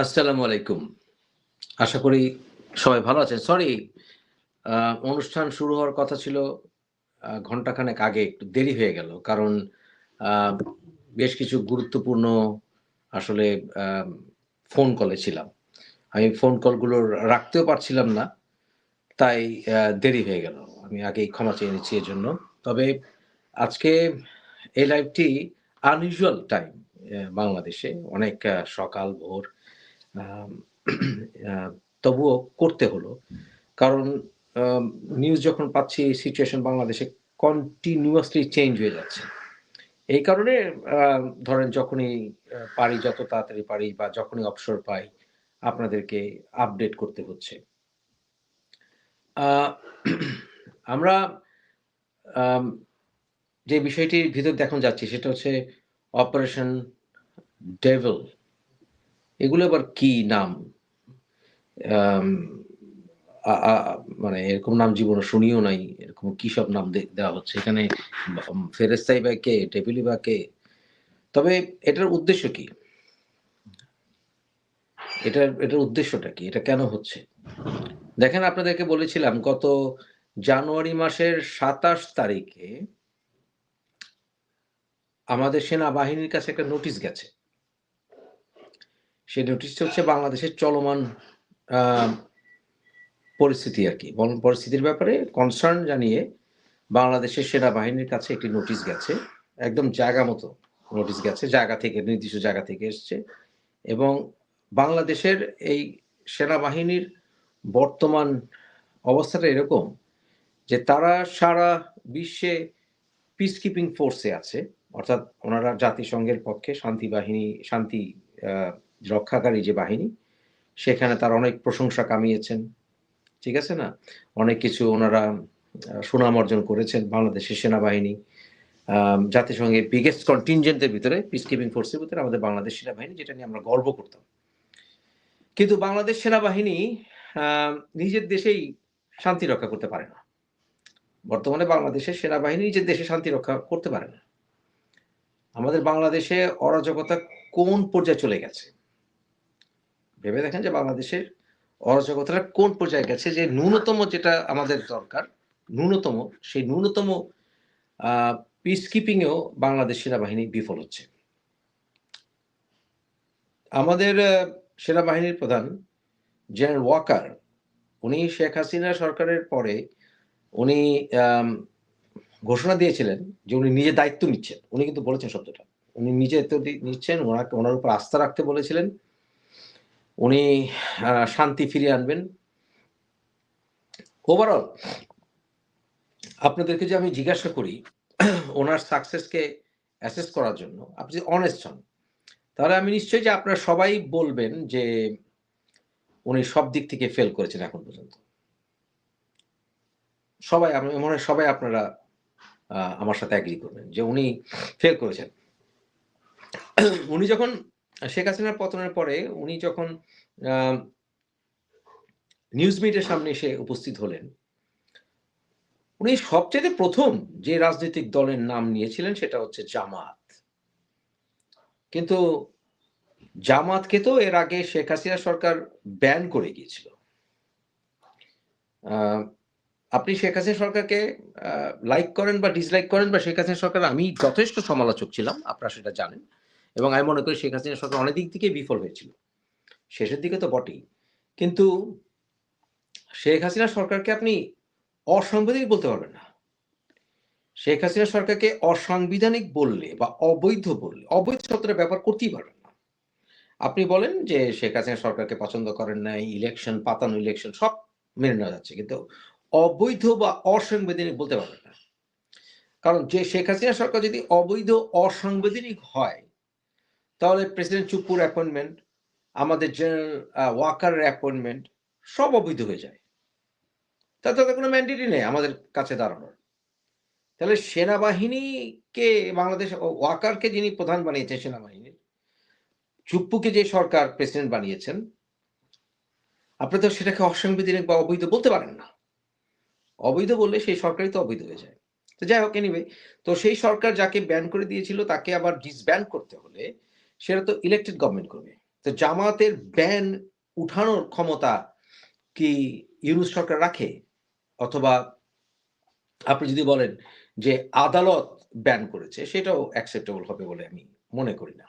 আসসালামু আলাইকুম। আশা করি সবাই ভালো আছেন। সরি অনুষ্ঠান শুরু হওয়ার কথা ছিল ঘন্টাখানেক আগে, একটু দেরি হয়ে গেল। কারণ বেশ কিছু গুরুত্বপূর্ণ আসলে ফোন কলে ছিলাম। আমি ফোন কলগুলো রাখতেও পারছিলাম না, তাই দেরি হয়ে গেল। আমি আগেই ক্ষমা চেয়ে নিচ্ছি এর জন্য তবে আজকে এই লাইভটি আনইউজুয়াল টাইম বাংলাদেশে। অনেক সকাল, ভোর তবুও করতে হলো। কারণ নিউজ যখন পাচ্ছি সিচুয়েশন বাংলাদেশে কন্টিনিউয়াসলি চেঞ্জ হয়ে যাচ্ছে। এই কারণে ধরেন যখনই পারি, যত তাড়াতাড়ি পারি বা যখনই অবসর পাই, আপনাদেরকে আপডেট করতে হচ্ছে। আমরা যে বিষয়টির ভিতর এখন যাচ্ছি, সেটা হচ্ছে অপারেশন ডেভেল এগুলো আবার কি নাম? মানে এরকম নাম জীবনে শুনিও নাই। এরকম কি সব নাম দেওয়া হচ্ছে? এখানে ফেরেস্তাই বা কে? টেবিলি বা কে? তবে এটার উদ্দেশ্য কি? এটার এটার উদ্দেশ্যটা কি? এটা কেন হচ্ছে? দেখেন, আপনাদেরকে বলেছিলাম, গত জানুয়ারি মাসের সাতাশ তারিখে আমাদের সেনাবাহিনীর কাছে একটা নোটিশ গেছে। সেই নোটিশটা হচ্ছে বাংলাদেশের চলমান পরিস্থিতি আর কি। পরিস্থিতির ব্যাপারে কনসার্ন জানিয়ে বাংলাদেশের সেনাবাহিনীর কাছে একটি নোটিশ গেছে। একদম জায়গা মতো নোটিশ গেছে, জায়গা থেকে, নির্দিষ্ট জায়গা থেকে এসছে। এবং বাংলাদেশের এই সেনাবাহিনীর বর্তমান অবস্থাটা এরকম যে তারা সারা বিশ্বে পিস কিপিং ফোর্সে আছে। অর্থাৎ ওনারা জাতিসংঘের পক্ষে শান্তি বাহিনী, শান্তি রক্ষাকারী যে বাহিনী, সেখানে তার অনেক প্রশংসা কামিয়েছেন। ঠিক আছে না? অনেক কিছু ওনারা সুনাম অর্জন করেছেন বাংলাদেশের সেনাবাহিনী। জাতিসংঘের বিগেস্ট কন্টিনজেন্টের ভিতরে পিস কিপিং ফোর্সের ভিতরে আমাদের বাংলাদেশ সেনাবাহিনী, যেটা নিয়ে আমরা গর্ব করতাম। কিন্তু বাংলাদেশ সেনাবাহিনী নিজের দেশেই শান্তি রক্ষা করতে পারে না। বর্তমানে বাংলাদেশের সেনাবাহিনী নিজের দেশে শান্তি রক্ষা করতে পারে না। আমাদের বাংলাদেশে অরাজকতা কোন পর্যায়ে চলে গেছে? ভেবে দেখেন যে বাংলাদেশের অরাজকতাটা কোন পর্যায়ে গেছে, যে ন্যূনতম যেটা আমাদের দরকার, ন্যূনতম, সেই ন্যূনতম পিস কিপিংয়েও বাংলাদেশ সেনাবাহিনী বিফল হচ্ছে। আমাদের সেনাবাহিনীর প্রধান জেনারেল ওয়াকার, উনি শেখ হাসিনা সরকারের পরে উনি ঘোষণা দিয়েছিলেন যে উনি নিজে দায়িত্ব নিচ্ছেন। উনি কিন্তু বলেছেন শব্দটা। উনি নিজে দায়িত্ব নিচ্ছেন, ওনাকে, ওনার উপর আস্থা রাখতে বলেছিলেন। উনি শান্তি ফিরিয়ে আনবেন। ওভারঅল আপনাদেরকে যে আমি জিজ্ঞাসা করি, ওনার সাকসেসকে অ্যাসেস করার জন্য, আপনি যদি অনেস্ট হন, তাহলে আমি নিশ্চয়ই যে আপনারা সবাই বলবেন যে উনি সব দিক থেকে ফেল করেছেন এখন পর্যন্ত। সবাই মনে হয় সবাই আপনারা আমার সাথে অ্যাগ্রি করবেন যে উনি ফেল করেছেন। উনি যখন শেখ হাসিনার পতনের পরে উনি যখন নিউজ মিডিয়ার সামনে এসে উপস্থিত হলেন, উনি সবচেয়ে প্রথম যে রাজনৈতিক দলের নাম নিয়েছিলেন সেটা হচ্ছে জামাত। কিন্তু জামাতকে তো এর আগে শেখ হাসিনা সরকার ব্যান করে গিয়েছিল। আপনি শেখ হাসিনা সরকারকে লাইক করেন বা ডিসলাইক করেন বা শেখ হাসিনা সরকার, আমি যথেষ্ট সমালোচক ছিলাম, আপনারা সেটা জানেন। এবং আমি মনে করি শেখ হাসিনা সরকার অনেক দিক থেকে বিফল হয়েছিল। শেষের দিকে তো বটেই। কিন্তু শেখ হাসিনা সরকারকে আপনি অসাংবিধানিক বলতে পারবেন না। শেখ হাসিনা সরকারকে অসাংবিধানিক বললে বা অবৈধ বললে, অবৈধ শব্দটা ব্যবহার করতেই পারবেন না। আপনি বলেন যে শেখ হাসিনা সরকারকে পছন্দ করেন না ইলেকশন পাতানো ইলেকশন সব মেনে নেওয়া যাচ্ছে, কিন্তু অবৈধ বা অসাংবিধানিক বলতে পারবেন না। কারণ যে শেখ হাসিনা সরকার যদি অবৈধ, অসাংবিধানিক হয় তাহলে প্রেসিডেন্ট চুপ্পুর অ্যাপয়েন্টমেন্ট আমাদের জেনারেল ওয়াকারের অ্যাপয়েন্টমেন্ট সব অবৈধ হয়ে যায়। তাতে তো কোনো ম্যান্ডেটই নেই আমাদের কাছে দাঁড়ানোর। তাহলে সেনাবাহিনীকে, বাংলাদেশ ওয়াকারকে যিনি প্রধান বানিয়েছেন সেনাবাহিনীর, চুপ্পুকে যে সরকার প্রেসিডেন্ট বানিয়েছেন, আপনি তো সেটাকে অসাংবিধানিক বা অবৈধ বলতে পারেন না। অবৈধ বললে সেই সরকারই তো অবৈধ হয়ে যায়। তো যাই হোক এনিওয়ে তো সেই সরকার যাকে ব্যান করে দিয়েছিল তাকে আবার ডিসব্যান করতে হলে সেটা তো ইলেকটেড গভর্নমেন্ট করবে। তো জামাতের ব্যান উঠানোর ক্ষমতা কি ইউনুস সরকার রাখে? অথবা আপনি যদি বলেন যে আদালত ব্যান করেছে, সেটাও অ্যাকসেপ্টেবল হবে বলে আমি মনে করি না।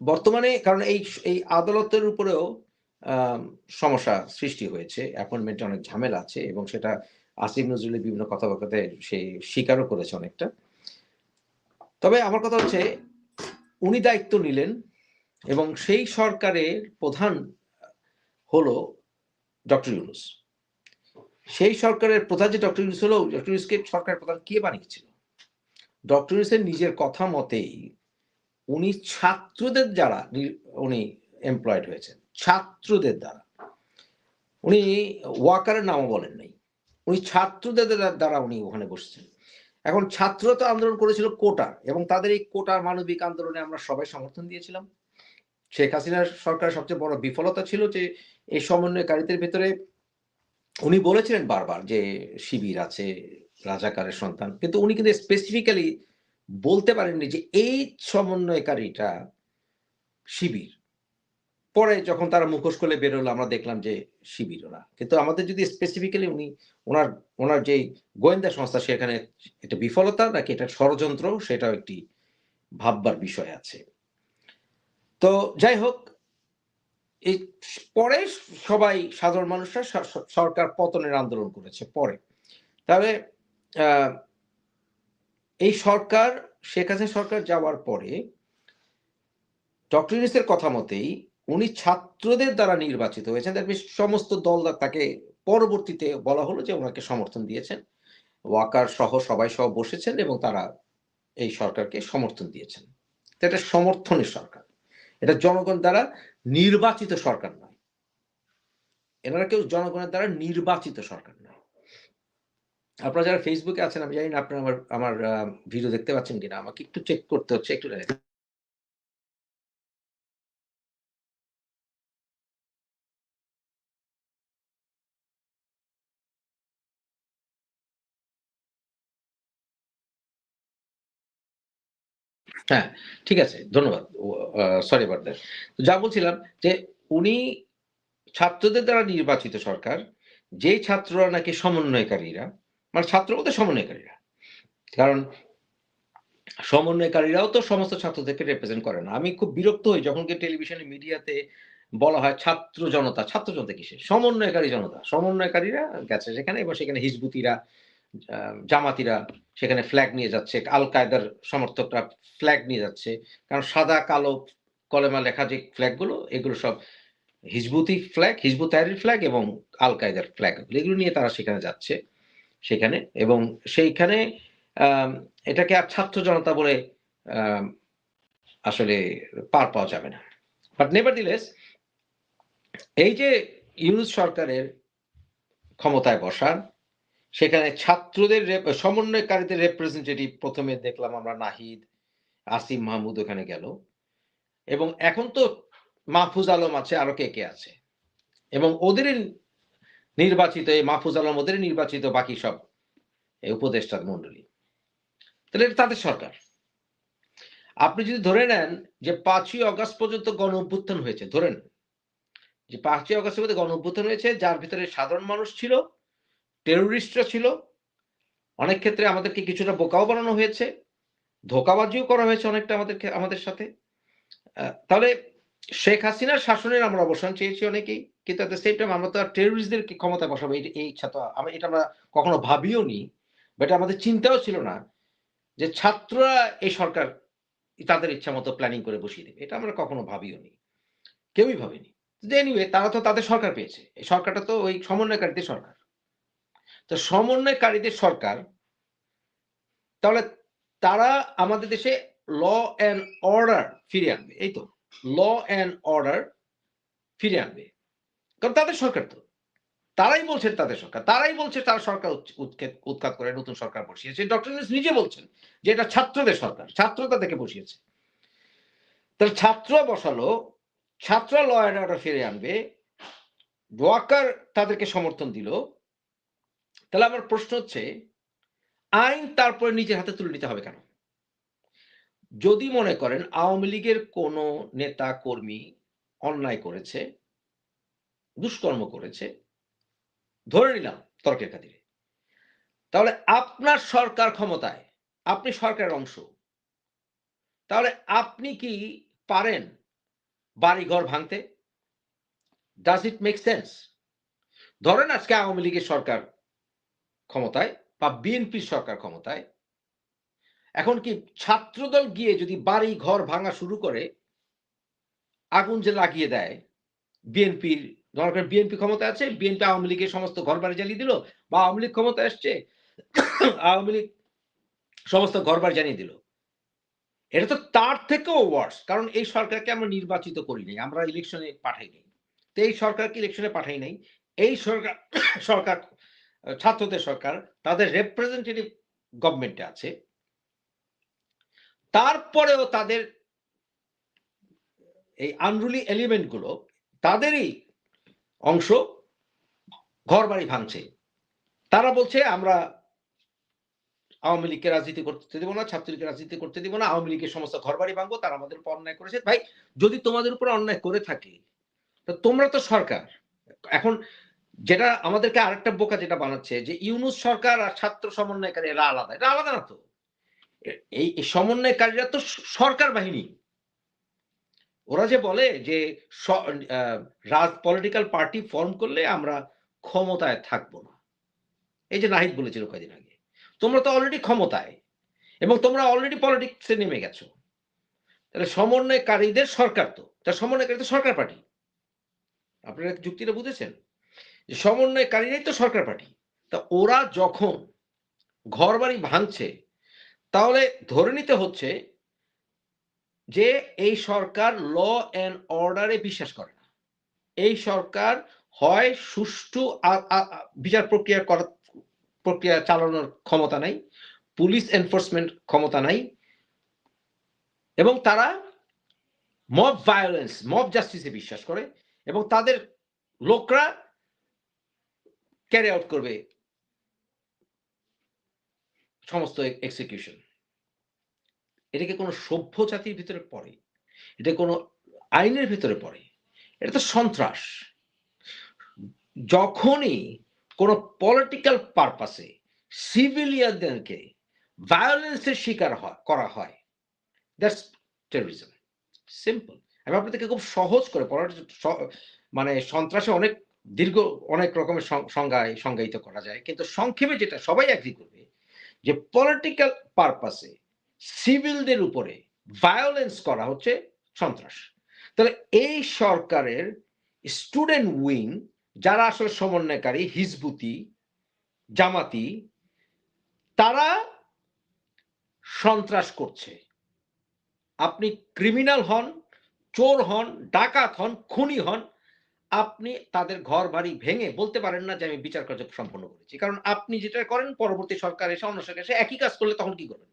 বর্তমানে কারণ এই এই আদালতের উপরেও সমস্যা সৃষ্টি হয়েছে। অ্যাপয়েন্টমেন্টে অনেক ঝামেলা আছে এবং সেটা আসিফ নজরুলের বিভিন্ন কথাবার্তাতে সে স্বীকারও করেছে অনেকটা। তবে আমার কথা হচ্ছে উনি দায়িত্ব নিলেন এবং সেই সরকারের প্রধান হলো ডক্টর ইউনুস। সেই সরকারের প্রধান যে ডক্টর ইউনুস হলো, ডক্টর ইউনুসকে সরকারের প্রধান কে বানিয়েছিল? ডক্টর ইউনুসের নিজের কথা মতেই উনি ছাত্রদের নি- উনি এমপ্লয়েড হয়েছেন, ছাত্রদের দ্বারা। উনি ওয়াকারের নামও বলেন নাই। উনি ছাত্রদের দ্বারা- দ্বারা উনি ওখানে বসেছেন। এখন ছাত্ররা তো আন্দোলন করেছিল কোটা এবং তাদের এই কোটার মানবিক আন্দোলনে আমরা সবাই সমর্থন দিয়েছিলাম। শেখ হাসিনার সরকারের সবচেয়ে বড় বিফলতা ছিল যে এই সমন্বয়কারীদের ভিতরে উনি বলেছিলেন বারবার যে শিবির আছে, রাজাকারের সন্তান। কিন্তু উনি কিন্তু স্পেসিফিক্যালি বলতে পারেননি যে এই সমন্বয়কারীটা শিবির। পরে যখন তারা মুখোশ খুলে বেরোলো, আমরা দেখলাম যে শিবির ওরা কিন্তু আমাদের যদি স্পেসিফিক্যালি উনি, ওনার ওনার যে গোয়েন্দা সংস্থা, সেখানে এটা বিফলতা নাকি এটা ষড়যন্ত্র, সেটাও একটি ভাববার বিষয় আছে। তো যাই হোক, এই পরে সবাই, সাধারণ মানুষরা সরকার পতনের আন্দোলন করেছে পরে। তবে এই সরকার, শেখ হাসিনা সরকার যাওয়ার পরে, ডক্টর ইউনিসের কথা মতেই উনি ছাত্রদের দ্বারা নির্বাচিত হয়েছেন। তার সমস্ত দল তাকে পরবর্তীতে বলা হলো যে ওনাকে সমর্থন দিয়েছেন। ওয়াকার সহ সবাই সহ বসেছেন এবং তারা এই সরকারকে সমর্থন দিয়েছেন। এটা সমর্থনের সরকার। এটা জনগণ দ্বারা নির্বাচিত সরকার নয়। এনারা কেউ জনগণের দ্বারা নির্বাচিত সরকার নয়। আপনারা যারা ফেসবুকে আছেন, আমি জানি না আপনারা আমার আমার ভিডিও দেখতে পাচ্ছেন কিনা। আমাকে একটু চেক করতে হচ্ছে, একটু হ্যাঁ ঠিক আছে, ধন্যবাদ। সরি অ্যাবাউট যা বলছিলাম যে উনি ছাত্রদের দ্বারা নির্বাচিত সরকার যে ছাত্ররা নাকি সমন্বয়কারীরা মানে ছাত্র বলতে সমন্বয়কারীরা, কারণ সমন্বয়কারীরাও তো সমস্ত ছাত্রদেরকে রিপ্রেজেন্ট করে না। আমি খুব বিরক্ত হই যখন কি টেলিভিশনে মিডিয়াতে বলা হয় ছাত্র জনতা ছাত্র জনতা কিসে সমন্বয়কারী জনতা। সমন্বয়কারীরা গেছে সেখানে এবং সেখানে হিজবুতিরা জামাতিরা সেখানে ফ্ল্যাগ নিয়ে যাচ্ছে, আল কায়দার সমর্থকরা ফ্ল্যাগ নিয়ে যাচ্ছে। কারণ সাদা, কালো কলেমা লেখা যে ফ্ল্যাগগুলো এগুলো সব হিজবুতি ফ্ল্যাগ হিজবুত তাহরির ফ্ল্যাগ এবং আল কায়দার ফ্ল্যাগ এগুলো। নিয়ে তারা সেখানে যাচ্ছে, সেখানে এবং সেইখানে এটাকে আর ছাত্র জনতা বলে আসলে পার পাওয়া যাবে না। বাট নেভার দিলেস এই যে ইউনুস সরকারের ক্ষমতায় বসার সেখানে ছাত্রদের সমন্বয়কারীদের রেপ্রেজেন্টেটিভ প্রথমে দেখলাম আমরা নাহিদ আসিম মাহমুদ ওখানে গেল। এবং এখন তো মাহফুজ আলম আছে, আরও কে কে আছে? এবং ওদের নির্বাচিত, এই মাহফুজ আলম ওদের নির্বাচিত বাকি সব এই উপদেষ্টা মন্ডলী তাহলে তাদের সরকার। আপনি যদি ধরে নেন যে পাঁচই অগস্ট পর্যন্ত গণ অভ্যুত্থান হয়েছে, ধরে নেন। যে পাঁচই অগস্টের মধ্যে গণ অভ্যুত্থান হয়েছে, যার ভিতরে সাধারণ মানুষ ছিল টেরোরিস্টরা ছিল। অনেক ক্ষেত্রে আমাদেরকে কিছুটা বোকাও বানানো হয়েছে, ধোকাবাজিও করা হয়েছে অনেকটা আমাদেরকে আমাদের সাথে। তাহলে শেখ হাসিনার শাসনের আমরা অবসান চেয়েছি অনেকেই, কিন্তু at the same time আমরা তো আর টেরোরিস্টদের ক্ষমতায় বসাবো? এই তো আমরা এটা আমরা কখনো ভাবিও নি বাট আমাদের চিন্তাও ছিল না যে ছাত্ররা এই সরকার তাদের ইচ্ছা মতো প্ল্যানিং করে বসিয়ে দেবে। এটা আমরা কখনো ভাবিও নি। কেউই ভাবেনি। এনিওয়ে তারা তো তাদের সরকার পেয়েছে। এই সরকারটা তো ওই সমন্বয়কারীদের সরকার। তো সমন্বয়কারীদের সরকার, তাহলে তারা আমাদের দেশে ল অ্যান্ড অর্ডার ফিরে আনবে, এই তো ল অ্যান্ড অর্ডার ফিরে আনবে। কারণ তাদের সরকার তো, তারাই বলছেন তাদের সরকার, তারাই বলছে তারা সরকার উৎখাত করে, নতুন সরকার বসিয়েছে। ডক্টর নিজে বলছেন যে এটা ছাত্রদের সরকার ছাত্র তাদেরকে বসিয়েছে। তাহলে ছাত্র বসালো, ছাত্ররা ল অ্যান্ড অর্ডার ফিরে আনবে ওয়াকার তাদেরকে সমর্থন দিল তাহলে আমার প্রশ্ন হচ্ছে, আইন তারপরে নিজের হাতে তুলে নিতে হবে কেন? যদি মনে করেন আওয়ামী লীগের কোনো নেতা, কর্মী অন্যায় করেছে, দুষ্কর্ম করেছে, ধরে নিলাম তর্কের খাতিরে, তাহলে আপনার সরকার ক্ষমতায়, আপনি সরকারের অংশ, তাহলে আপনি কি পারেন বাড়িঘর ভাঙতে? ডাজ ইট মেক সেন্স ধরেন আজকে আওয়ামী লীগের সরকার ক্ষমতায় বা বিএনপির সরকার ক্ষমতায়। এখন কি ছাত্রদল গিয়ে যদি বাড়ি ঘর ভাঙা শুরু করে, আগুন যে লাগিয়ে দেয় বিএনপির দরকার বিএনপি ক্ষমতা আছে, বিএনপি আওয়ামী লীগের সমস্ত ঘর বাড়ি জ্বালিয়ে দিল বা আওয়ামী লীগ ক্ষমতা আসছে আওয়ামী লীগ সমস্ত ঘর বাড়ি জানিয়ে দিল। এটা তো তার থেকেও ওয়ার্স কারণ এই সরকারকে আমরা নির্বাচিত করিনি আমরা ইলেকশনে পাঠাই নাই। তো এই সরকারকে ইলেকশনে পাঠাই নাই, এই সরকার সরকার ছাত্রদের সরকার, তাদের রিপ্রেজেন্টেটিভ গভর্নমেন্টে আছে। তারপরেও তাদের এই আনরুলি এলিমেন্টগুলো, তাদেরই অংশ ঘর বাড়ি ভাঙছে। তারা বলছে, আমরা আওয়ামী লীগকে রাজনীতি করতে দিব না, ছাত্রলীগকে রাজনীতি করতে দিব না, আওয়ামী লীগের সমস্ত ঘর বাড়ি ভাঙবো, তারা আমাদের উপর অন্যায় করেছে। ভাই, যদি তোমাদের উপর অন্যায় করে থাকে তোমরা তো সরকার। এখন যেটা আমাদেরকে আরেকটা বোকা যেটা বানাচ্ছে যে ইউনুস সরকার আর ছাত্র সমন্বয়কারী এরা আলাদা এটা আলাদা না তো? এই সমন্বয়কারীরা তো সরকার বাহিনী। ওরা যে বলে যে রাজ পলিটিক্যাল পার্টি ফর্ম করলে আমরা ক্ষমতায় থাকব না। এই যে নাহিদ বলেছিল কয়েকদিন আগে, তোমরা তো অলরেডি ক্ষমতায় এবং তোমরা অলরেডি পলিটিক্সে নেমে গেছো। তাহলে সমন্বয়কারীদের সরকার তো তার সমন্বয়কারী তো সরকার পার্টি। আপনারা যুক্তিটা বুঝেছেন? সমন্বয়কারীরাই তো সরকার পার্টি। তা ওরা যখন ঘর বাড়ি ভাঙছে, তাহলে ধরে নিতে হচ্ছে যে এই সরকার ল অ্যান্ড অর্ডারে বিশ্বাস করে না। এই সরকার হয় সুষ্ঠু বিচার প্রক্রিয়া করার প্রক্রিয়া চালানোর ক্ষমতা নাই, পুলিশ এনফোর্সমেন্ট ক্ষমতা নাই, এবং তারা মব ভায়োলেন্স মব জাস্টিসে বিশ্বাস করে, এবং তাদের লোকরা ক্যারি আউট করবে। সমস্ত এক্সিকিউশন এটা কি কোনো সভ্য জাতির ভিতরে পড়ে? এটা কোনো আইনের ভিতরে পড়ে? এটা তো সন্ত্রাস। যখনই কোনো পলিটিক্যাল পারপাসে সিভিলিয়ানদেরকে ভায়োলেন্সের শিকার হয়, করা হয় দ্যাটস টেরোরিজম সিম্পল আমি আপনাদেরকে খুব সহজ করে মানে সন্ত্রাসে অনেক দীর্ঘ অনেক রকমের সংজ্ঞায় সংজ্ঞায়িত করা যায়। কিন্তু সংক্ষেপে যেটা সবাই এগ্রি করবে, যে পলিটিক্যাল পারপাসে সিভিলদের উপরে ভায়োলেন্স করা হচ্ছে সন্ত্রাস। তাহলে এই সরকারের স্টুডেন্ট উইং যারা আসলে সমন্বয়কারী, হিজবুতি, জামাতি, তারা সন্ত্রাস করছে। আপনি ক্রিমিনাল হন, চোর হন, ডাকাত হন, খুনি হন আপনি তাদের ঘর বাড়ি ভেঙে বলতে পারেন না যে আমি বিচার কার্য সম্পন্ন করেছি। কারণ আপনি যেটা করেন, পরবর্তী সরকার এসে, অন্য সরকার এসে একই কাজ করলে তখন কি করবেন?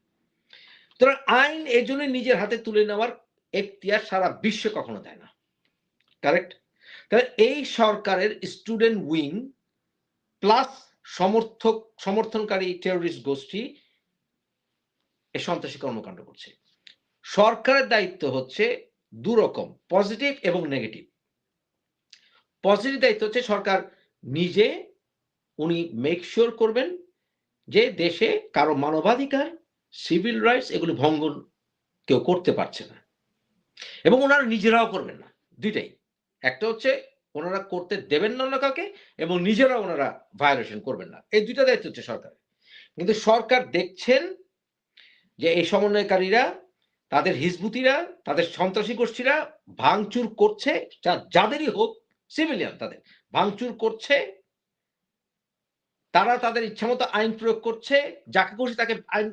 সুতরাং আইন এই জন্য নিজের হাতে তুলে নেওয়ার এখতিয়ার সারা বিশ্ব কখনো দেয় না। কারেক্ট তাহলে এই সরকারের স্টুডেন্ট উইং প্লাস সমর্থক, সমর্থনকারী টেরোরিস্ট গোষ্ঠী এ সন্ত্রাসী কর্মকাণ্ড করছে। সরকারের দায়িত্ব হচ্ছে দুরকম পজিটিভ এবং নেগেটিভ পজিটিভ দায়িত্ব হচ্ছে সরকার নিজে উনি মেক শিওর করবেন যে দেশে কারও মানবাধিকার সিভিল রাইটস এগুলি ভঙ্গন কেউ করতে পারছে না। এবং ওনারা নিজেরাও করবেন না, দুইটাই। একটা হচ্ছে ওনারা করতে দেবেন না না কাউকে এবং নিজেরা ওনারা ভায়োলেশন করবেন না। এই দুইটা দায়িত্ব হচ্ছে সরকার কিন্তু সরকার দেখছেন যে এই সমন্বয়কারীরা, তাদের হিজবুতিরা, তাদের সন্ত্রাসী গোষ্ঠীরা ভাঙচুর করছে, যা যাদেরই হোক সিভিলিয়ান তাদের। ভাঙচুর করছে, তারা তাদের ইচ্ছামতো আইন প্রয়োগ করছে, যাকে খুশি তাকে আইন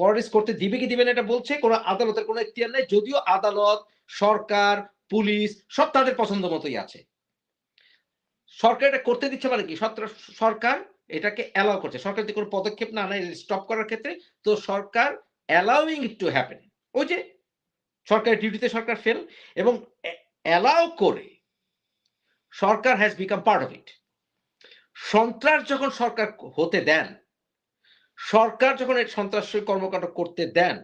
পলিটিক্স করতে দিবে কি দিবে না এটা বলছে, কোনো আদালতের কোনো ইতিহার নেই, যদিও আদালত, সরকার, পুলিশ, সব তাদের পছন্দ মতোই আছে। সরকার এটা করতে দিচ্ছে মানে কি? সরকার এটাকে অ্যালাউ করছে। সরকার যদি কোনো পদক্ষেপ না নেয় স্টপ করার ক্ষেত্রে, তো সরকার অ্যালাউইং ইট টু হ্যাপেন ওই যে, সরকারের ডিউটিতে সরকার ফেল এবং অ্যালাউ করে সরকার has become part of it সন্ত্রাস যখন সরকার হতে দেন, সরকার যখন সন্ত্রাসী কর্মকাণ্ড করতে দেন,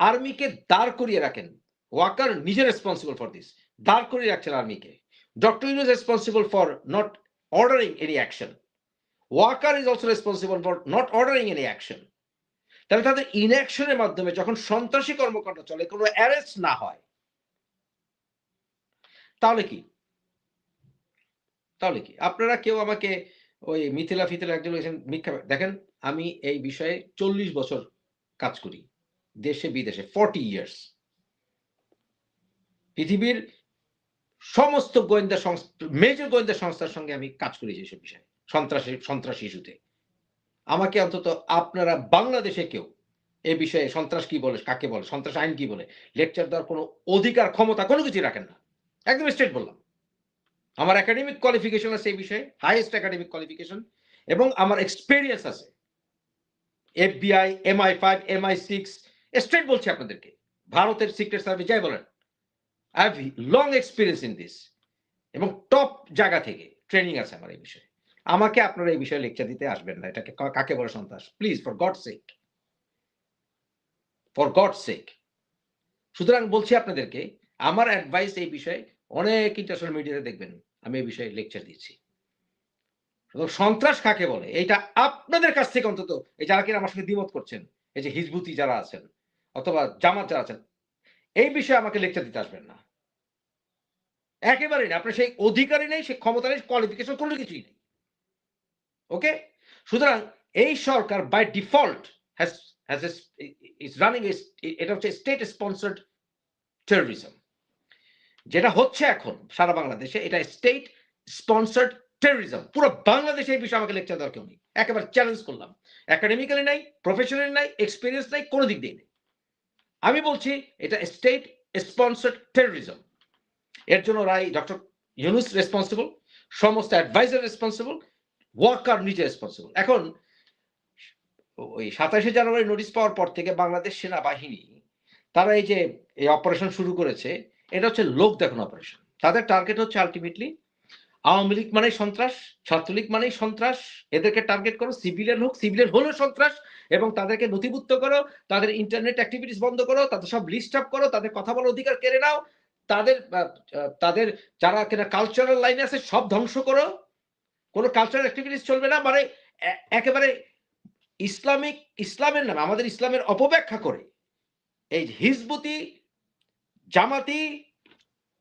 আর্মিকে দাঁড় করিয়ে রাখেন। ওয়াকার নিজে রেসপন্সিবল ফর দিস দাঁড় করিয়ে রাখছেন আর্মিকে। Doctor Yunus responsible for not ordering any action Waker is also responsible for not ordering any action তাহলে তাদের ইনঅ্যাকশনের মাধ্যমে যখন সন্ত্রাসী কর্মকাণ্ড চলে, কোনো অ্যারেস্ট না হয়, তাহলে কি? তাহলে কি? আপনারা কেউ আমাকে ওই মিথিলা ফিথিলা একজন মিথ্যা দেখেন, আমি এই বিষয়ে চল্লিশ বছর কাজ করি, দেশে, বিদেশে ফর্টি ইয়ার্স পৃথিবীর সমস্ত গোয়েন্দা সংস্থা মেজর গোয়েন্দা সংস্থার সঙ্গে আমি কাজ করেছি এসব বিষয়ে, সন্ত্রাসী, সন্ত্রাস ইস্যুতে। আমাকে অন্তত আপনারা বাংলাদেশে কেউ এ বিষয়ে সন্ত্রাস কি বলে, কাকে বলে, সন্ত্রাস আইন কি বলে লেকচার দেওয়ার কোনো অধিকার, ক্ষমতা কোনো কিছু রাখেন না। একদম স্ট্রেট বললাম। আমার একাডেমিক কোয়ালিফিকেশন আছে এই বিষয়ে হাইয়েস্ট একাডেমিক কোয়ালিফিকেশন এবং আমার এক্সপিরিয়েন্স আছে। FBI MI five MI six straight বলছি আপনাদেরকে। ভারতের সিক্রেট সার্ভিস যাই বলেন। I have long experience in this এবং টপ জায়গা থেকে ট্রেনিং আছে আমার এই বিষয়ে। আমাকে আপনারা এই বিষয়ে লেকচার দিতে আসবেন না, এটাকে কাকে বলে সন্ত্রাস? Please for God sake for God sake সুতরাং বলছি আপনাদেরকে, আমার অ্যাডভাইস এই বিষয়ে অনেক ইন্টারন্যাশনাল মিডিয়াতে দেখবেন, আমি এই বিষয়ে লেকচার দিচ্ছি। সন্ত্রাস কাকে বলে? এইটা আপনাদের কাছ থেকে অন্তত, এই যারা কিনা আমার সঙ্গে দ্বিমত করছেন, এই যে হিজবুতি যারা আছেন, অথবা জামাত যারা আছেন, এই বিষয়ে আমাকে লেকচার দিতে আসবেন না। একেবারেই না, আপনার সেই অধিকারই নেই, সেই ক্ষমতা নেই কোয়ালিফিকেশন কোনো কিছুই নেই। ওকে? সুতরাং এই সরকার by default has has is running এটা হচ্ছে স্টেট স্পন্সার্ড টেরোরিজম যেটা হচ্ছে এখন সারা বাংলাদেশে, এটা স্টেট স্পন্সার্ড টেরোরিজম পুরো বাংলাদেশে এই বিষয়ে আমাকে লেকচার দেওয়ার কেউ নেই। একেবারে চ্যালেঞ্জ করলাম। একাডেমিক্যালি নাই প্রফেশনালি নাই এক্সপিরিয়েন্স নাই, কোনো দিক দিয়ে নেই। আমি বলছি, এটা স্টেট স্পন্সার্ড টেরোরিজম এর জন্য রাই ডক্টর ইউনুস রেসপন্সিবল সমস্ত অ্যাডভাইজার রেসপন্সিবল ওয়ার্কার নিজে রেসপন্সিবল এখন, ওই সাতাশে জানুয়ারি নোটিশ পাওয়ার পর থেকে বাংলাদেশ সেনাবাহিনী, তারা এই যে, এই অপারেশন শুরু করেছে এটা হচ্ছে লোক দেখানো অপারেশন তাদের টার্গেট হচ্ছে আলটিমেটলি আওয়ামী লীগ মানেই সন্ত্রাস, ছাত্রলীগ মানেই সন্ত্রাস। এদেরকে টার্গেট করো সিভিলিয়ান হোক সিভিলিয়ান হলেও সন্ত্রাস এবং তাদেরকে নথিভুক্ত করো, তাদের ইন্টারনেট অ্যাক্টিভিটিস বন্ধ করো, তাদের সব লিস্ট আপ করো, তাদের কথা বলার অধিকার কেড়ে নাও, তাদের তাদের যারা কিনা কালচারাল লাইনে আছে সব ধ্বংস করো। কোনো কালচারাল অ্যাক্টিভিটিস চলবে না মানে একেবারে ইসলামিক, ইসলামের নামে, আমাদের ইসলামের অপব্যাখ্যা করে। এই হিজবুতি জামাতি,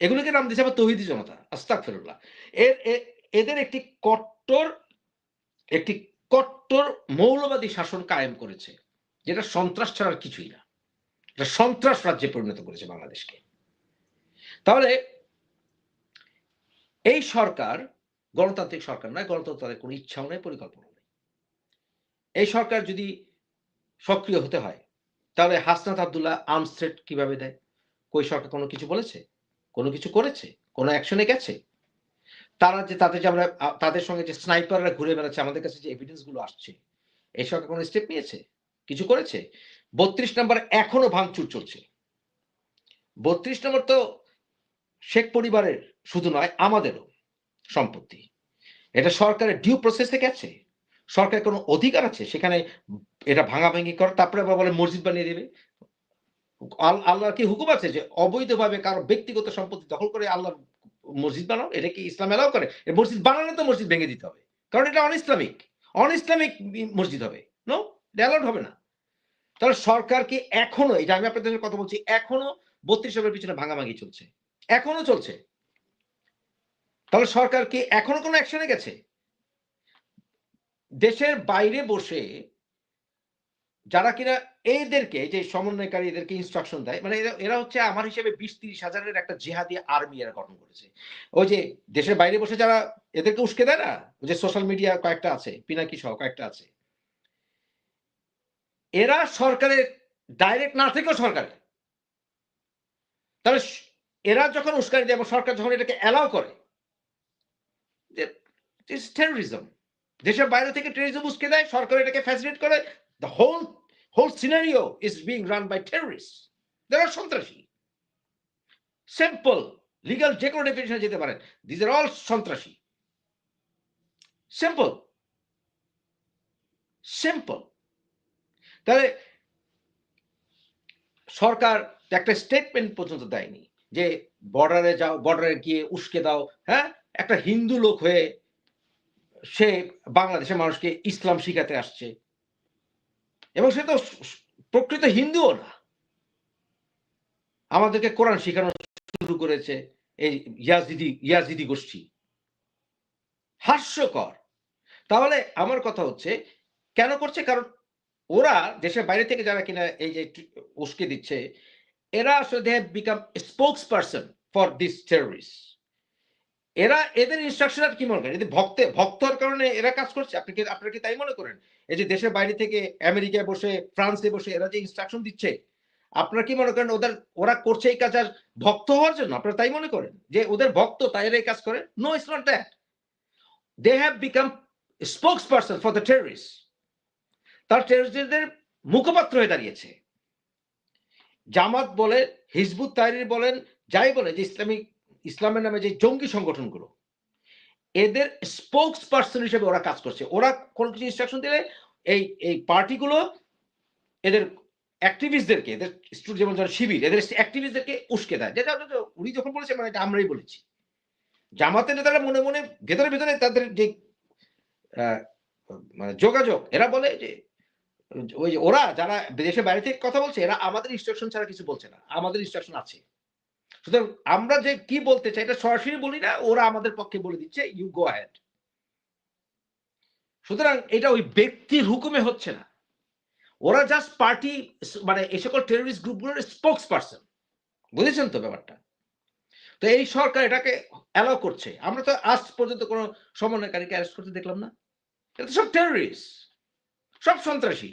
এগুলোকে নাম দিয়েছে আবার তৌহিদি জনতা আস্তাক ফেরুল্লাহ এর এদের একটি কট্টর একটি কট্টর মৌলবাদী শাসন কায়েম করেছে, যেটা সন্ত্রাস ছাড়া আর কিছুই না। এটা সন্ত্রাস রাজ্যে পরিণত করেছে বাংলাদেশকে। তাহলে এই সরকার, গণতান্ত্রিক সরকার নয়, গণতন্ত্র তাদের কোনো ইচ্ছাও নেই পরিকল্পনা নেই। এই সরকার যদি সক্রিয় হতে হয়, তাহলে হাসনাত আবদুল্লাহ আর্মস থ্রেট কীভাবে দেয়? কই সরকার কোনো কিছু বলেছে? কোনো কিছু করেছে? কোনো অ্যাকশনে গেছে? তারা যে, তাদের যে আমরা তাদের সঙ্গে যে স্নাইপাররা ঘুরে বেড়াচ্ছে, আমাদের কাছে যে এভিডেন্সগুলো আসছে, এই সরকার কোনো স্টেপ নিয়েছে? কিছু করেছে? বত্রিশ নম্বর এখনও ভাঙচুর চলছে। বত্রিশ নম্বর তো শেখ পরিবারের শুধু নয়, আমাদেরও সম্পত্তি। এটা সরকারের ডিউ প্রসেসে গেছে। সরকারের কোনো অধিকার আছে? সেখানে এটা ভাঙাভাঙি করে, তারপরে আবার বলে মসজিদ বানিয়ে দেবে। আল্লাহর কি হুকুম আছে যে অবৈধভাবে কারও ব্যক্তিগত সম্পত্তি দখল করে আল্লাহ মসজিদ বানাও? এটা কি ইসলাম এলাও করে? মসজিদ বানালে তো মসজিদ ভেঙে দিতে হবে। কারণ এটা অন ইসলামিক অন ইসলামিক মসজিদ হবে। নো অ্যালাউড হবে না। তাহলে সরকার কি এখনও, এটা আমি আপনাদের কথা বলছি, এখনও বত্রিশ সালের পিছনে ভাঙাভাঙি চলছে? এখনও চলছে? তাহলে সরকার কি এখনও কোনো অ্যাকশনে গেছে? দেশের বাইরে বসে যারা কিনা এদেরকে যে সমন্বয়কারী এদেরকে ইনস্ট্রাকশন দেয় মানে এরা- হচ্ছে আমার হিসেবে বিশ তিরিশ হাজারের একটা জেহাদি আর্মি এরা গঠন করেছে। ওই যে দেশের বাইরে বসে যারা এদেরকে উস্কে দেয় না? ওই যে সোশ্যাল মিডিয়া কয়েকটা আছে, পিনাকি সহ কয়েকটা আছে। এরা সরকারের ডাইরেক্ট না থেকেও সরকারের। তাহলে এরা যখন উস্কানি দেয় এবং সরকার যখন এটাকে অ্যালাউ করে, যে টেরোরিজম দেশের বাইরে থেকে টেরোরিজম উস্কে দেয়, সরকার এটাকে ফ্যাসিলিটেট করে the whole whole scenario is being run by terrorist যারা সন্ত্রাসী. সিম্পল লিগাল যে কোনো ডেফিনেশনে যেতে পারেন। দিজ আর অল সন্ত্রাসী। সিম্পল সিম্পল তাহলে সরকার একটা স্টেটমেন্ট পর্যন্ত দেয়নি যে বর্ডারে যাও বর্ডারে গিয়ে উস্কে দাও হ্যাঁ? একটা হিন্দু লোক হয়ে সে বাংলাদেশের মানুষকে ইসলাম শিখাতে আসছে। এবং সে তো প্রকৃত হিন্দুও না। আমাদেরকে কোরআন শেখানো শুরু করেছে এই ইয়াজিদি ইয়াজিদি গোষ্ঠী। হাস্যকর। তাহলে আমার কথা হচ্ছে, কেন করছে? কারণ ওরা দেশের বাইরে থেকে যারা কিনা এই যে উস্কে দিচ্ছে, এরা আসলে they have become spokes person for this terrorist এরা, এদের ইনস্ট্রাকশন কি মনে করেন? এদের ভক্তে, ভক্তর কারণে এরা কাজ করছে, আপনি কি, আপনারা কি তাই মনে করেন? এই যে দেশের বাইরে থেকে আমেরিকায় বসে, ফ্রান্সে বসে এরা যে ইনস্ট্রাকশন দিচ্ছে, আপনারা কি মনে করেন ওদের, ওরা করছে এই কাজ আর ভক্ত হওয়ার জন্য? আপনারা তাই মনে করেন? যে ওদের ভক্ত তাই এরা এই কাজ করে? No it's not that they have become spokes person for the terrorist তার টেররিস্টদের মুখপাত্র হয়ে দাঁড়িয়েছে। জামাত বলে হিজবুত তাহরির বলেন, যাই বলে যে ইসলামিক ইসলামের নামে যে জঙ্গি সংগঠনগুলো, এদের স্পোক্স পার্সন হিসেবে ওরা কাজ করছে। ওরা কোন কিছু ইনস্ট্রাকশন দিলে এই এই পার্টিগুলো এদের অ্যাক্টিভিস্টদেরকে এদের যেমন যারা শিবির, এদের অ্যাক্টিভিস্টদেরকে উস্কে দেয়। যেটা উনি যখন বলেছে মানে এটা আমরাই বলেছি। জামাতের নেতারা মনে মনে ভেতরে ভেতরে তাদের যে মানে যোগাযোগ, এরা বলে যে, ওই ওরা যারা দেশের বাইরে থেকে কথা বলছে, এরা আমাদের ইনস্ট্রাকশন ছাড়া কিছু বলছে না। আমাদের ইনস্ট্রাকশন আছে। সুতরাং আমরা যে কি বলতে চাই, এটা সরাসরি বলি না, ওরা আমাদের পক্ষে বলে দিচ্ছে ইউ গো হ্যাড সুতরাং এটা ওই ব্যক্তির হুকুমে হচ্ছে না। ওরা জাস্ট পার্টি মানে এই সকল টেররিস্ট গ্রুপগুলোর স্পোক্স পার্সন বুঝেছেন তো ব্যাপারটা? তো এই সরকার এটাকে অ্যালাউ করছে। আমরা তো আজ পর্যন্ত কোনো সমন্বয়কারীকে অ্যারেস্ট করতে দেখলাম না। এটা তো সব টেররিস্ট সব সন্ত্রাসী।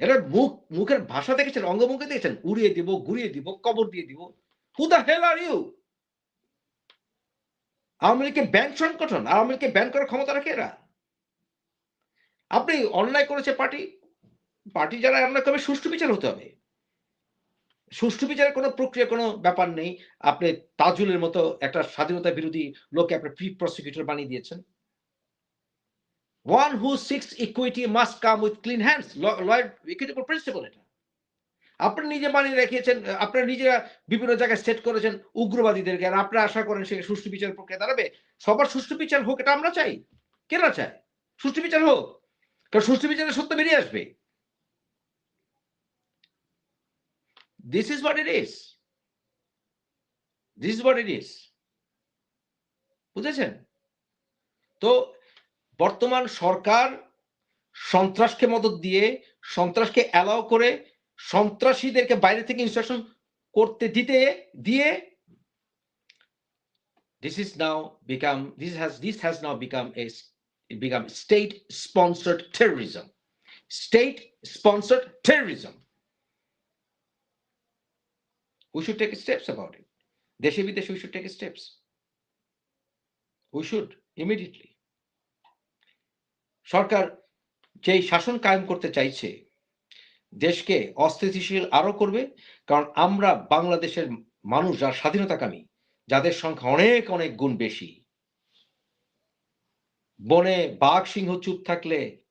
এরা মুখ, মুখের ভাষা দেখেছেন, অঙ্গভঙ্গি দেখেছেন, উড়িয়ে দিব, ঘুরিয়ে দিব, কবর দিয়ে দিব। হু দা হেল আর ইউ আওয়ামী লীগকে ব্যাংক সংগঠন, আওয়ামী লীগকে ব্যান করার ক্ষমতা রাখে এরা। আপনি অন্যায় করেছে পার্টি পার্টি যারা অন্যায় করবে সুষ্ঠু বিচার হতে হবে? সুষ্ঠু বিচারের কোনো প্রক্রিয়া, কোনো ব্যাপার নেই। আপনি তাজুলের মতো একটা স্বাধীনতা বিরোধী লোককে আপনি প্রি প্রসিকিউটর বানিয়ে দিয়েছেন। One who seeks equity must come with clean hands লয়ের principal এটা। আপনি নিজে বানিয়ে রেখেছেন, আপনারা নিজেরা বিভিন্ন জায়গায় সেট করেছেন উগ্রবাদীদেরকে, আর আপনারা আশা করেন সে সুষ্ঠু বিচার প্রক্রিয়া দাঁড়াবে। সবার সুষ্ঠু বিচার হোক, এটা আমরা চাই। কেনা চায়? সুষ্ঠু বিচার হোক। কারণ সুষ্ঠু বিচারে সত্য বেরিয়ে আসবে। This is what it is this is what it is বুঝেছেন? তো বর্তমান সরকার সন্ত্রাসকে মদত দিয়ে সন্ত্রাসকে অ্যালাউ করে সন্ত্রাসীদেরকে বাইরে থেকে ইনস্ট্রাকশন করতে দিতে, দিয়ে this is now become this has this has now become a become state sponsored terrorism state sponsored terrorism we should take steps about it দেশে বিদেশে we should take steps we should immediately সরকার যেই শাসন কায়েম করতে চাইছে দেশকে অস্থিতিশীল আরও করবে, কারণ আমরা বাংলাদেশের মানুষ যারা স্বাধীনতাকামী, যাদের সংখ্যা অনেক অনেক গুণ বেশি। বনে বাঘ সিংহ চুপ থাকলে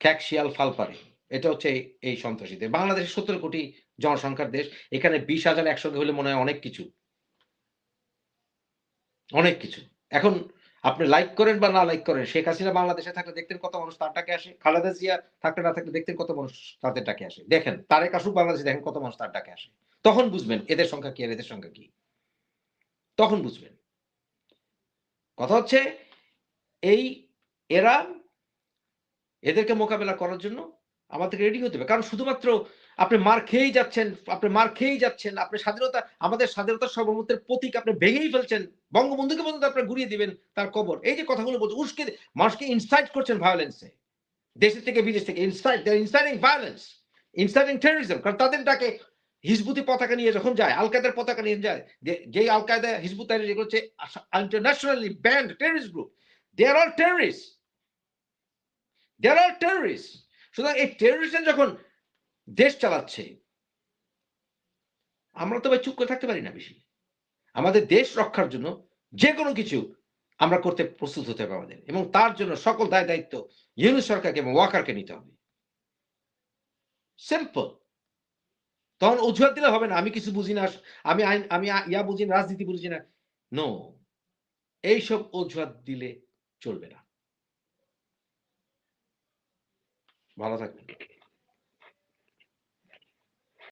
খ্যাক শিয়াল ফাল পারে। এটা হচ্ছে এই- এই সন্ত্রাসীদের। বাংলাদেশের সত্তর কোটি জনসংখ্যার দেশ, এখানে বিশ হাজার একসঙ্গে হলে মনে হয় অনেক কিছু। অনেক কিছু। এখন আপনি লাইক করেন বা না লাইক করেন, শেখ হাসিনা বাংলাদেশে থাকলে দেখতেন কত মানুষ তার ডাকে আসে, খালেদা জিয়া থাকলে না থাকলে দেখতেন কত মানুষ তাদের ডাকে আসে। দেখেন, তারেক আসুক বাংলাদেশে দেখেন কত মানুষ তার ডাকে আসে। তখন বুঝবেন এদের সংখ্যা কি আর এদের সংখ্যা কি। তখন বুঝবেন। কথা হচ্ছে, এই এরা এদেরকে মোকাবেলা করার জন্য আমাদেরকে রেডি হতে হবে। কারণ শুধুমাত্র আপনি মার খেয়েই যাচ্ছেন, আপনি মার খেয়েই যাচ্ছেন, আপনি স্বাধীনতা, আমাদের স্বাধীনতার সর্বমতের প্রতীক আপনি ভেঙেই ফেলছেন, বঙ্গবন্ধুকে পর্যন্ত আপনি ঘুরিয়ে দিবেন তার কবর। এই যে কথাগুলো বলছে, উস্কে মানুষকে ইনসাইট করছেন ভায়োলেন্সে দেশের থেকে বিদেশ থেকে incite inciting violence inciting terrorism কারণ তাদের ডাকে হিজবুতি পতাকা নিয়ে যখন যায় আল কায়দার পতাকা নিয়ে যায়, যে- আল কায়দা হিজবুত যেগুলো হচ্ছে internationally banned terrorist group they are all terrorist they are all সুতরাং এই টেররিস্ট যখন দেশ চালাচ্ছে। আমরা তো ভাই চুপ করে থাকতে পারি না বেশি। আমাদের দেশ রক্ষার জন্য যে কোনো কিছু আমরা করতে প্রস্তুত হতে হবে আমাদের। এবং তার জন্য সকল দায় দায়িত্ব ইউনিট সরকারকে এবং ওয়াকারকে নিতে হবে। সিম্পল তখন অজুহাত দিলে হবে না, আমি কিছু বুঝি না, আমি আইন, আমি ইয়া বুঝি না, রাজনীতি বুঝি না। নো এইসব অজুহাত দিলে চলবে না। ভালো থাকবেন।